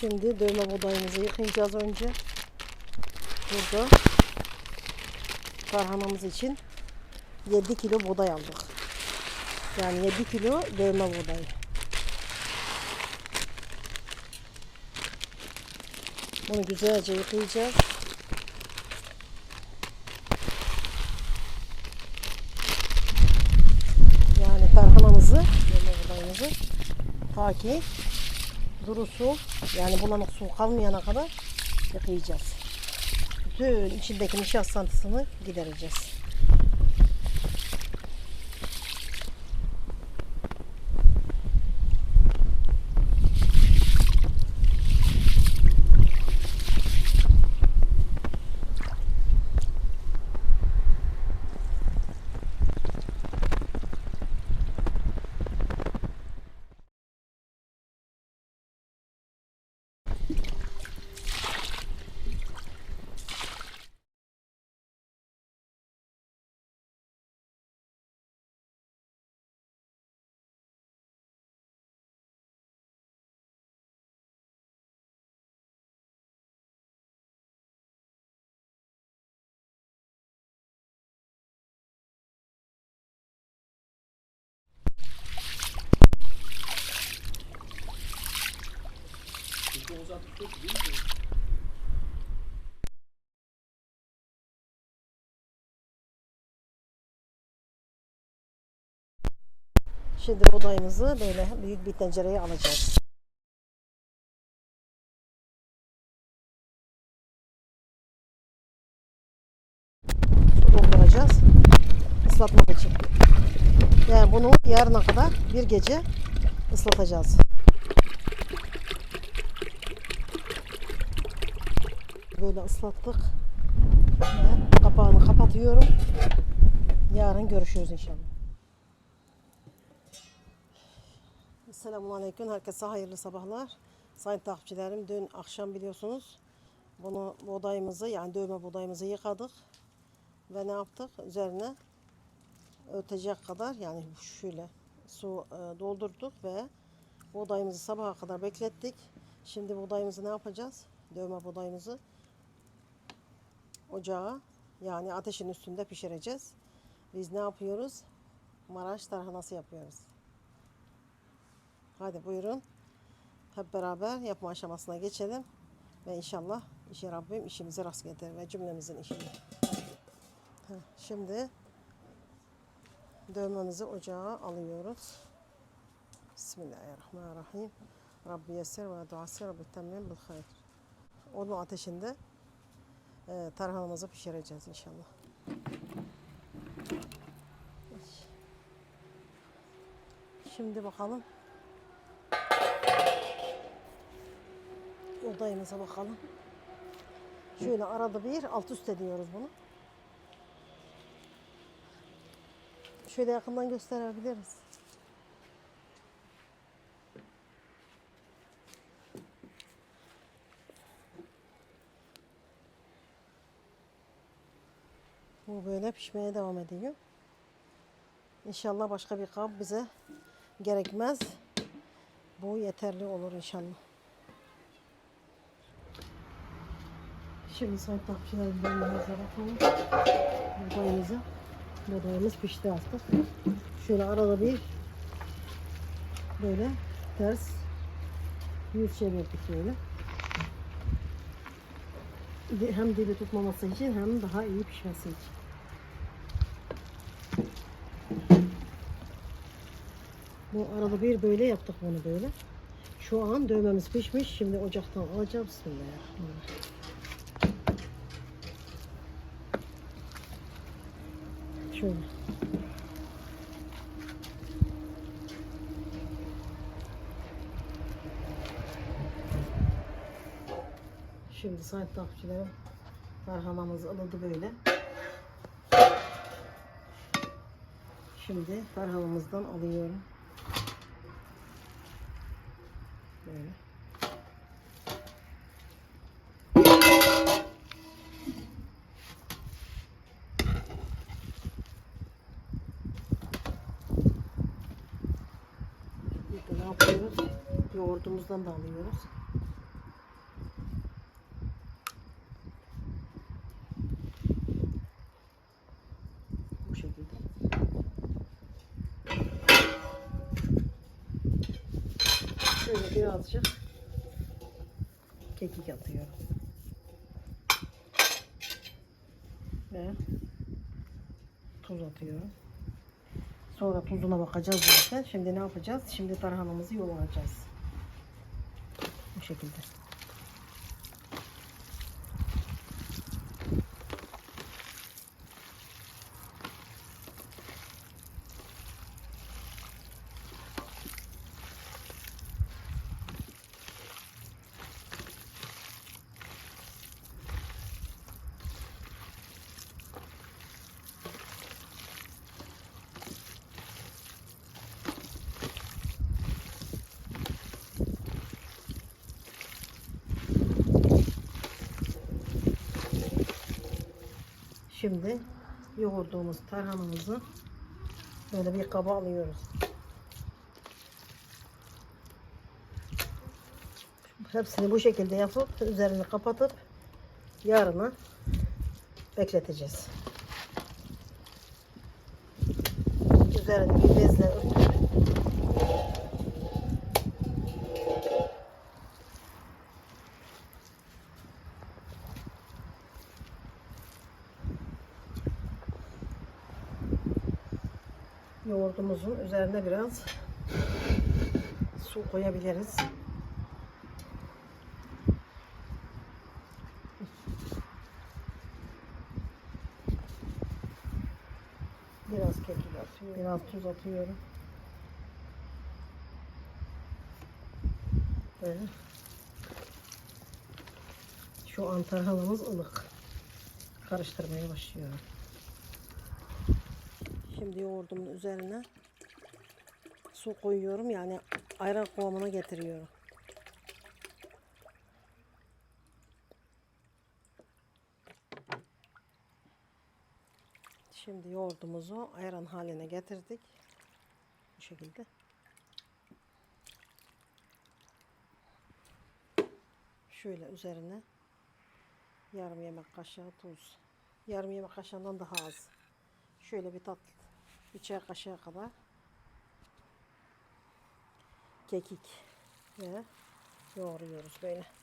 Şimdi dövme buğdayımızı yıkayacağız önce. Burada tarhanamız için 7 kilo buğday aldık. Yani 7 kilo dövme buğday. Bunu güzelce yıkayacağız. Yani tarhanamızı, dövme buğdayımızı ta ki duru su yani bulanık su kalmayana kadar yıkayacağız. Bütün içindeki nişastantısını gidereceğiz. Şimdi buğdayımızı böyle büyük bir tencereye alacağız. Dolduracağız. ıslatmak için. Yani bunu yarına kadar bir gece ıslatacağız. Böyle ıslattık. Ve kapağını kapatıyorum. Yarın görüşürüz inşallah. Selamun Aleyküm. Herkese hayırlı sabahlar. Sayın takipçilerim dün akşam biliyorsunuz bunu buğdayımızı yani dövme buğdayımızı yıkadık. Ve ne yaptık? Üzerine ötecek kadar yani şöyle su e, doldurduk ve buğdayımızı sabaha kadar beklettik. Şimdi buğdayımızı ne yapacağız? Dövme buğdayımızı ocağa yani ateşin üstünde pişireceğiz. Biz ne yapıyoruz? Maraş tarhanası yapıyoruz. Hadi buyurun. Hep beraber yapma aşamasına geçelim. Ve inşallah işi Rabbim işimizi rast getirir ve cümlemizin işini. Şimdi dövmemizi ocağa alıyoruz. Bismillahirrahmanirrahim. Rabbi yessir ve duası Rabbi temmim bil hayr. Onun ateşinde e, tarhanamızı pişireceğiz inşallah. Şimdi bakalım. Odayımıza bakalım. Şöyle arada bir alt üst ediyoruz bunu. Şöyle yakından gösterebiliriz. Bu böyle pişmeye devam ediyor. İnşallah başka bir kap bize gerekmez. Bu yeterli olur inşallah. Şimdi sayın takipçilerim buğdayımıza bakalım. Buğdayımıza. Buğdayımız pişti artık. Şöyle arada bir böyle ters yüz çevirdik böyle. Hem dibi tutmaması için hem daha iyi pişmesi için. Bu arada bir böyle yaptık bunu böyle. Şu an dövmemiz pişmiş. Şimdi ocaktan alacağım. Bismillahirrahmanirrahim. Şöyle. Şimdi sayın takipçilerim tarhanamız ılıdı böyle. Şimdi tarhanamızdan alıyorum. alıyoruz. Yoğurdumuzdan da alıyoruz. Bu şekilde. Şöyle birazcık kekik atıyorum. Ve tuz atıyorum. Sonra tuzuna bakacağız zaten. Şimdi ne yapacağız? Şimdi tarhanamızı yoğuracağız. Bu şekilde. Şimdi yoğurduğumuz tarhanamızı böyle bir kaba alıyoruz. Hepsini bu şekilde yapıp üzerini kapatıp yarına bekleteceğiz. Üzerini bir bezle örtüp yoğurdumuzun üzerine biraz su koyabiliriz. Biraz kekik atıyorum. Biraz tuz atıyorum. Böyle. Şu an tarhanamız ılık. Karıştırmaya başlıyorum. Şimdi yoğurdumun üzerine su koyuyorum. Yani ayran kıvamına getiriyorum. Şimdi yoğurdumuzu ayran haline getirdik. Bu şekilde. Şöyle üzerine yarım yemek kaşığı tuz. Yarım yemek kaşığından daha az. Şöyle bir tat çay kaşığı kadar kekik ve yoğuruyoruz böyle.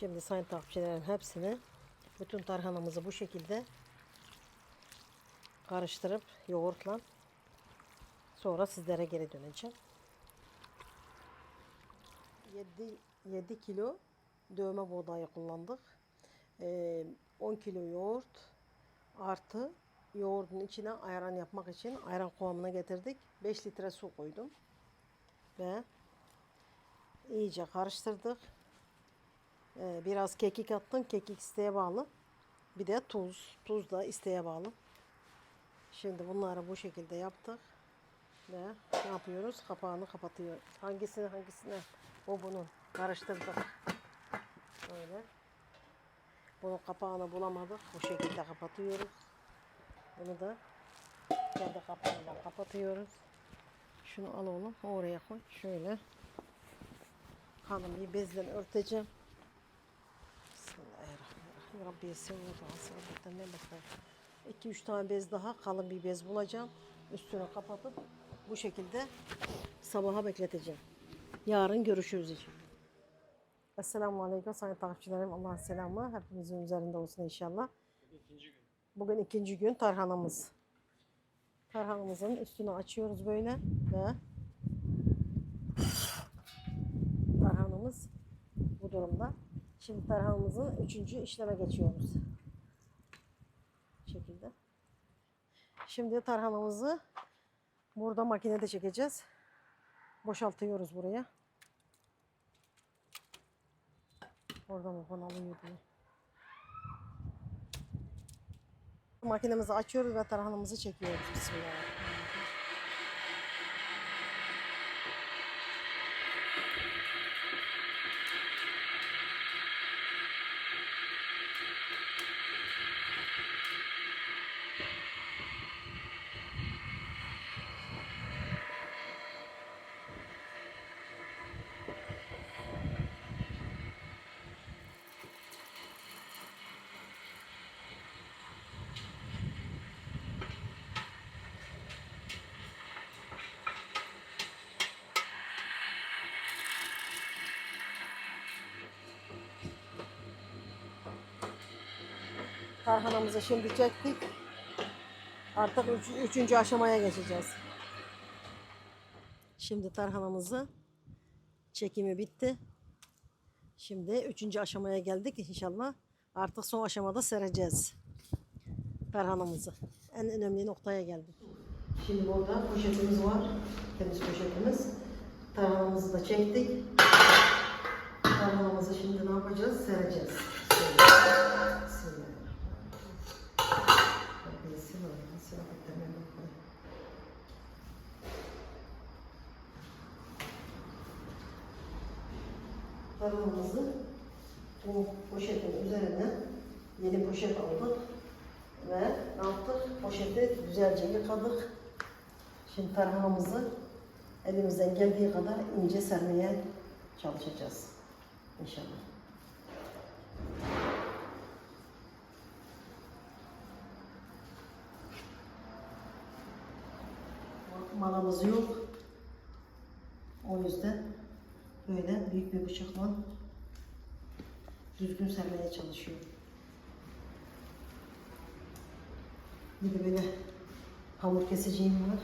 Şimdi sayın takipçilerim hepsini bütün tarhanamızı bu şekilde karıştırıp yoğurtla sonra sizlere geri döneceğim. 7, 7 kilo dövme buğdayı kullandık. Ee, 10 kilo yoğurt artı yoğurdun içine ayran yapmak için ayran kıvamına getirdik. 5 litre su koydum. Ve iyice karıştırdık. Ee, biraz kekik attım. Kekik isteğe bağlı. Bir de tuz. Tuz da isteğe bağlı. Şimdi bunları bu şekilde yaptık. Ve ne yapıyoruz? Kapağını kapatıyoruz. Hangisini hangisine? O bunun. Karıştırdık. Böyle. Bunun kapağını bulamadık. Bu şekilde kapatıyoruz. Bunu da kendi kapağıyla kapatıyoruz. Şunu al oğlum. Oraya koy. Şöyle. Kalın bir bezle örteceğim. Rabbiye sevûdu asabeten ne bakar. 2-3 tane bez daha kalın bir bez bulacağım. Üstüne kapatıp bu şekilde sabaha bekleteceğim. Yarın görüşürüz inşallah. Esselamu Aleyküm sayın takipçilerim. Allah'ın selamı hepimizin üzerinde olsun inşallah. Bugün ikinci gün tarhanamız. Tarhanamızın üstünü açıyoruz böyle ve tarhanamız bu durumda. Şimdi tarhanamızın üçüncü işleme geçiyoruz. Bu şekilde. Şimdi tarhanamızı burada makinede çekeceğiz. Boşaltıyoruz buraya. Oradan oradan alıyor diye. Makinemizi açıyoruz ve tarhanamızı çekiyoruz. Bismillah. Tarhanamızı şimdi çektik. Artık üç- üçüncü aşamaya geçeceğiz. Şimdi tarhanamızı çekimi bitti. Şimdi üçüncü aşamaya geldik inşallah. Artık son aşamada sereceğiz tarhanamızı. En önemli noktaya geldik. Şimdi burada poşetimiz var. Temiz poşetimiz. Tarhanamızı da çektik. Tarhanamızı şimdi ne yapacağız? Sereceğiz. Tarhanamızı bu poşetin üzerine yeni poşet aldık ve yaptık? Poşeti güzelce yıkadık. Şimdi tarhanamızı elimizden geldiği kadar ince sermeye çalışacağız. İnşallah. Malamız yok. O yüzden böyle büyük bir bıçakla düzgün sermeye çalışıyorum. Bir de böyle hamur keseceğim var.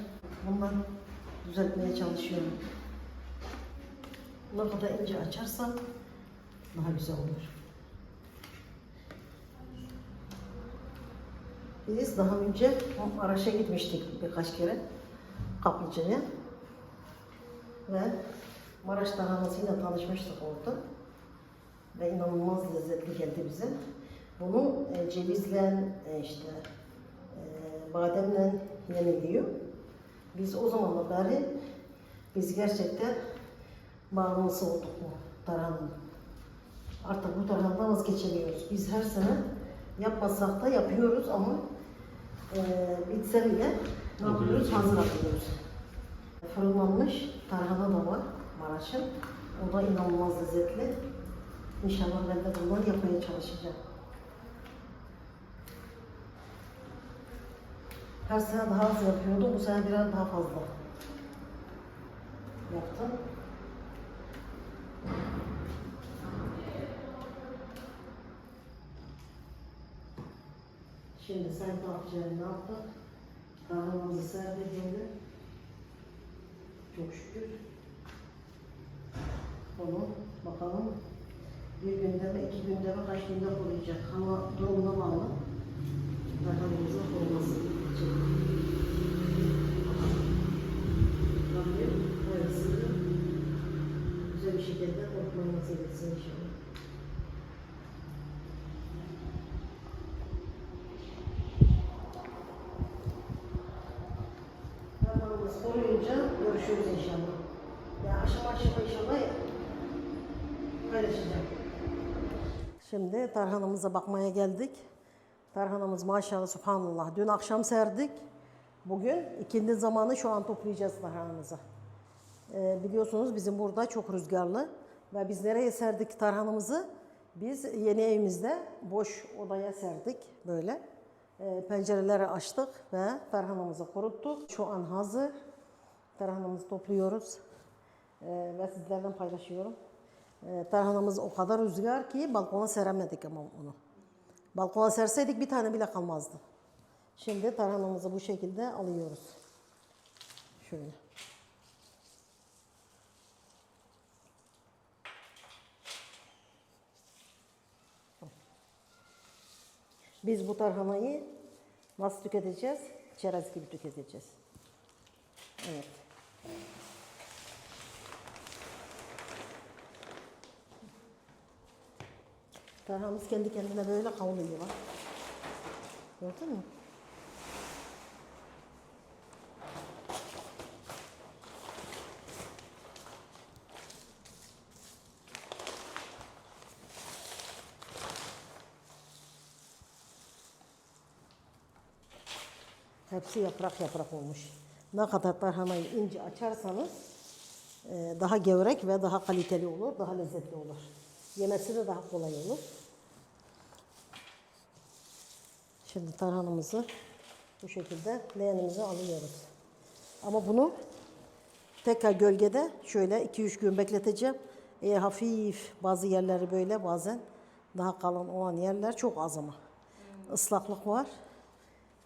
Bundan düzeltmeye çalışıyorum. Ne kadar ince açarsam daha güzel olur. Biz daha önce Maraş'a gitmiştik birkaç kere kaplıcaya ve Maraş tarhanasıyla tanışmıştık orada ve inanılmaz lezzetli geldi bize. Bunu e, cevizle e, işte e, bademle yeniliyor. Biz o zamanla beri biz gerçekten bağımlısı olduk bu tarhananın. Artık bu tarhanadan vazgeçemiyoruz. Biz her sene yapmasak da yapıyoruz ama e, bitse bile ne yapıyoruz? Hazır atıyoruz. Fırınlanmış tarhana da var Maraş'ın. O da inanılmaz lezzetli. İnşallah ben de bundan yapmaya çalışacağım. Her sene daha az yapıyordum. Bu sene biraz daha fazla yaptım. Şimdi sen ne yapacaksın, ne yaptık? Tarhanamızı serdik şimdi. Çok şükür. Bunu bakalım bir günde mi, iki günde mi, kaç günde koruyacak? Hava durumuna bağlı. Tarhanamızın koruması için. Rabbim hayırlısını güzel bir şekilde korkmayı nasip etsin inşallah. Tarhanamız koruyunca görüşürüz inşallah. Ya aşama aşama inşallah paylaşacağım. Şimdi tarhanamıza bakmaya geldik. Tarhanamız maşallah subhanallah. Dün akşam serdik. Bugün ikindi zamanı şu an toplayacağız tarhanamızı. Ee, biliyorsunuz bizim burada çok rüzgarlı. Ve biz nereye serdik tarhanamızı? Biz yeni evimizde boş odaya serdik böyle. Ee, pencereleri açtık ve tarhanamızı kuruttuk. Şu an hazır. Tarhanamızı topluyoruz. Ee, ve sizlerle paylaşıyorum. Ee, tarhanamız o kadar rüzgar ki balkona seremedik ama onu. Balkona serseydik bir tane bile kalmazdı. Şimdi tarhanamızı bu şekilde alıyoruz. Şöyle. Biz bu tarhanayı nasıl tüketeceğiz? Çerez gibi tüketeceğiz. Evet. Tarhamız kendi kendine böyle kavruluyor bak. Gördün mü? Hepsi yaprak yaprak olmuş. Ne kadar tarhanayı ince açarsanız e, daha gevrek ve daha kaliteli olur, daha lezzetli olur. Yemesi de daha kolay olur. Şimdi tarhanamızı bu şekilde leğenimize alıyoruz. Ama bunu tekrar gölgede şöyle 2-3 gün bekleteceğim. Eğer hafif bazı yerleri böyle bazen daha kalın olan yerler çok az ama. Islaklık var.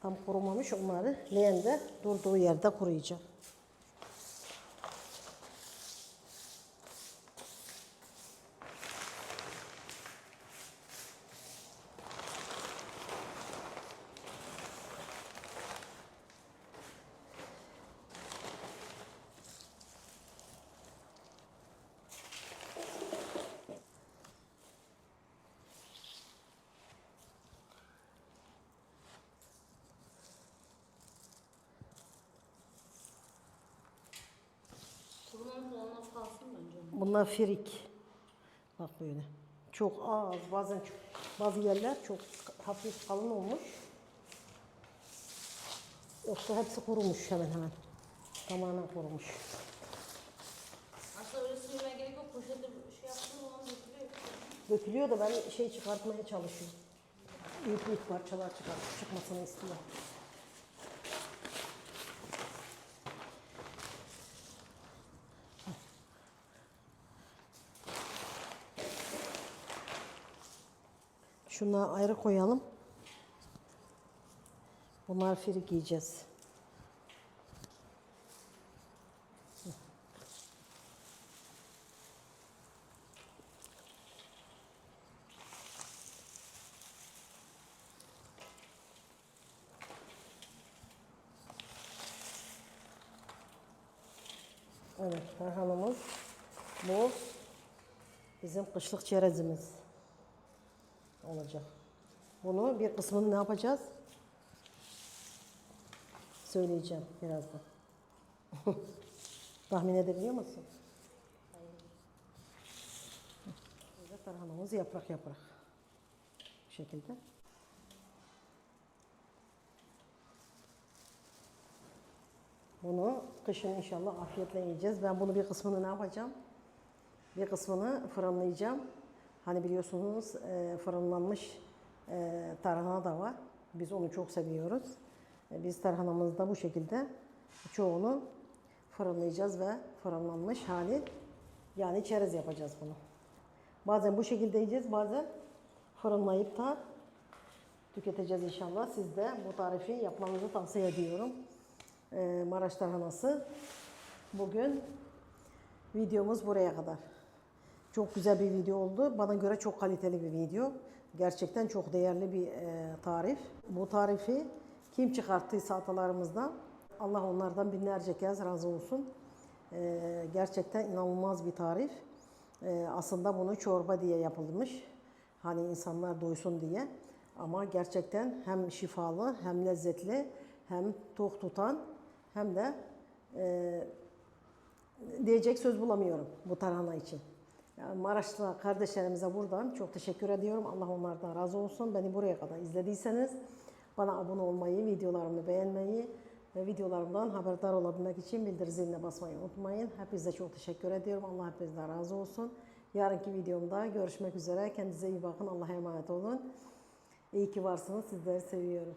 Tam kurumamış onları leğende durduğu yerde kuruyacağım. Bence. Bunlar firik. Bak böyle. Çok az, bazen çok, bazı yerler çok hafif kalın olmuş. Yoksa hepsi kurumuş hemen hemen. Tamamen kurumuş. Aslında öyle sıyırmaya gerek yok. Poşette şey yaptığın zaman dökülüyor. Dökülüyor da ben şey çıkartmaya çalışıyorum. Büyük büyük parçalar çıkart, çıkmasını istiyorum. Şunları ayrı koyalım. Bunlar firik yiyeceğiz. Evet, tarhanamız bu. Bizim kışlık çerezimiz olacak. Bunu bir kısmını ne yapacağız? Söyleyeceğim birazdan. Tahmin edebiliyor musun? Böyle tarhanamız yaprak yaprak. Bu şekilde. Bunu kışın inşallah afiyetle yiyeceğiz. Ben bunu bir kısmını ne yapacağım? Bir kısmını fırınlayacağım. Hani biliyorsunuz e, fırınlanmış e, tarhana da var. Biz onu çok seviyoruz. E, biz tarhanamızda bu şekilde çoğunu fırınlayacağız ve fırınlanmış hali yani çerez yapacağız bunu. Bazen bu şekilde yiyeceğiz, bazen fırınlayıp da tüketeceğiz inşallah. Siz de bu tarifi yapmanızı tavsiye ediyorum. Ee, Maraş tarhanası. Bugün videomuz buraya kadar. Çok güzel bir video oldu. Bana göre çok kaliteli bir video. Gerçekten çok değerli bir e, tarif. Bu tarifi kim çıkarttıysa atalarımızdan Allah onlardan binlerce kez razı olsun. E, gerçekten inanılmaz bir tarif. E, aslında bunu çorba diye yapılmış. Hani insanlar doysun diye. Ama gerçekten hem şifalı hem lezzetli hem tok tutan hem de e, diyecek söz bulamıyorum bu tarhana için. Yani Maraşlı kardeşlerimize buradan çok teşekkür ediyorum. Allah onlardan razı olsun. Beni buraya kadar izlediyseniz bana abone olmayı, videolarımı beğenmeyi ve videolarımdan haberdar olabilmek için bildirim ziline basmayı unutmayın. Hepinize çok teşekkür ediyorum. Allah hepinizden razı olsun. Yarınki videomda görüşmek üzere. Kendinize iyi bakın. Allah'a emanet olun. İyi ki varsınız. Sizleri seviyorum.